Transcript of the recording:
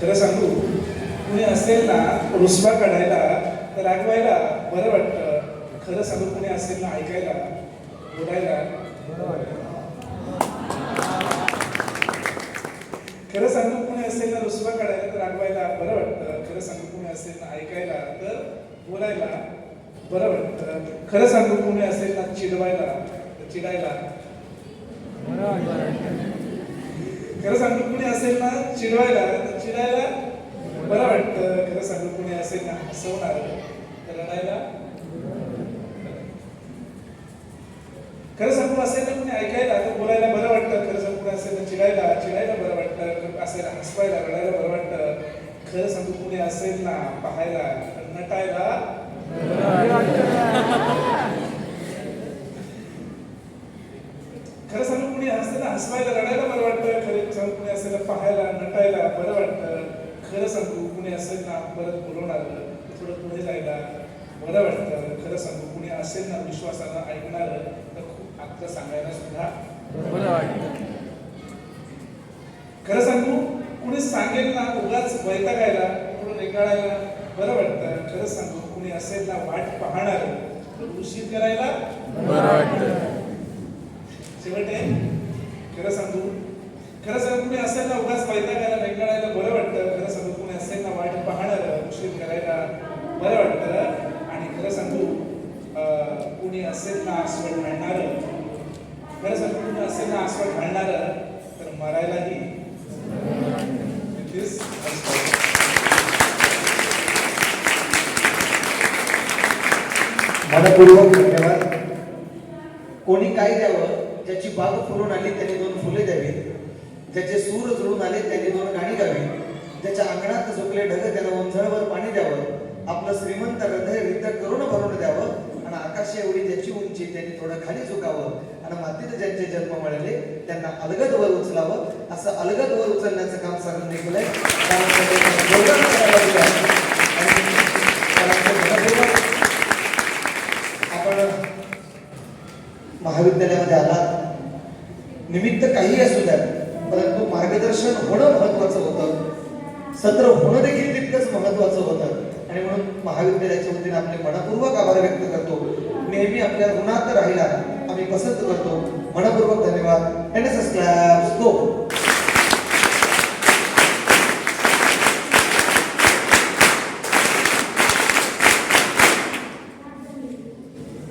खरं सांगू कुणी असेल ना रुसवा काढायला तर रागवायला बरं वाटतं. खरं सांगू कुणी असेल ना ऐकायला बोलायला खरं सांगू कुणी असेल ना रुसवा काढायला तर रागवायला बरं वाटतं. खरं सांगू कुणी असेल ना ऐकायला तर बोलायला बरं वाटतं. खरं सांगू कुणी असेल ना चिडवायला तर चिडायला खरं सांगू कुणी असेल ना चिडवायला तर चिडायला बरं वाटतं. खरं सांगू कुणी असेल ना हसवणार तर रडायला खरं सांगू असेल ना कुणी ऐकायला तर बोलायला बरं वाटतं. खरं सांगू कुणी असेल ना चिडायला चिडायला बरं वाटतं. असेल हसवायला रडायला बरं वाटतं. खरं सांगू कुणी असेल ना पाहायला नटायला खरं सांगू कुणी असेल ना हसवायला रडायला बरं वाटतं खरं सांगू कुणी असेल ना पाहायला नटायला बरं वाटतं खरं सांगू कुणी असेल ना परत बोलवणार थोडं पुढे जायला बरं वाटतं. खरं सांगू कुणी असेल ना विश्वासानं ऐकणार तर खूप आपलं सांगायला सुद्धा बरं वाटतं. खरं सांगू कुणी सांगेल ना उगाच वैतागायला थोडं रेंगाळायला बरं वाटतं. खरं सांगू कुणी असेल ना वाट पाहणार तर उशीर करायला बरं वाटतं. शेवटे खरं सांगू खरं सांगू कुणी असेल ना उगाच वैतागायला रेंगाळायला बरं वाटतं खरं सांगू कुणी असेल ना वाट पाहणार उशीर करायला बरं वाटतं सांगू अं, कुणी असेल ना आस्वाद घालणार खरं सांगू कुणी असेल ना आस्वाद घालणार तर मरायलाही With मनपूर्वक धन्यवाद. कोणी काय द्यावं ज्याची बाग फुलून आली त्याने दोन फुले द्यावीत. ज्याचे सूर जुळून आले त्याने दोन गाणी गावी ज्याच्या अंगणात झोपले ढग त्याला ओंझळवर पाणी द्यावं. आपलं श्रीमंत हृदय रित करून भरून द्यावं आणि आकाश एवढी ज्याची उंची त्यांनी थोडं खाली झुकावं आणि मातीत ज्यांचे जन्म मिळाले त्यांना अलगद वर उचलावं. असं अलगद वर उचलण्याचं काम सरांनी केलंय आपण महाविद्यालयामध्ये आलात. निमित्त काही असू द्या परंतु मार्गदर्शन होणं महत्वाचं होतं. सत्र होणं देखील तितकंच महत्वाचं होतं. आणि म्हणून महाविद्यालयाच्या वतीने आपले मनपूर्वक आभार व्यक्त करतो. नेहमी आपल्या ऋणात राहिला आम्ही पसंत करतो. मनपूर्वक धन्यवाद. N S S club